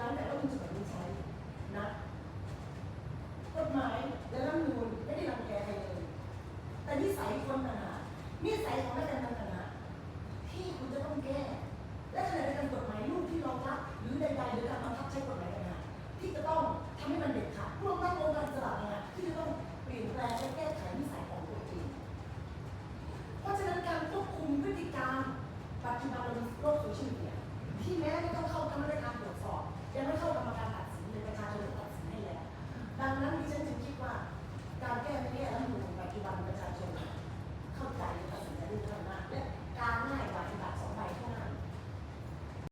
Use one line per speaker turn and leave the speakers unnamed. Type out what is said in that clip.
ร้านไหนต้องมีส่วนนี้ใช้นะกฎหมายและรัฐมนูลไม่ได้รังแกใครเลย แต่นิสัยคนต่างหากนิสัยของนัการเมืต่างหากที่คุณจะต้องแก้ และขณะเดียวกันกฎหมายลูกที่เรางรักหรือใดๆหรือการบังคับใช้กฎหมายต่างหากที่จะต้องทำให้มันเด็ดขาดรวมทั้งองค์การตลากงานที่จะต้องเปลี่ยนแปลงและแก้ไขนิสัยของตัวเองเพราะฉะนั้นการควบคุมพฤติกรรมปัจจุบันเราโลกโซเชียล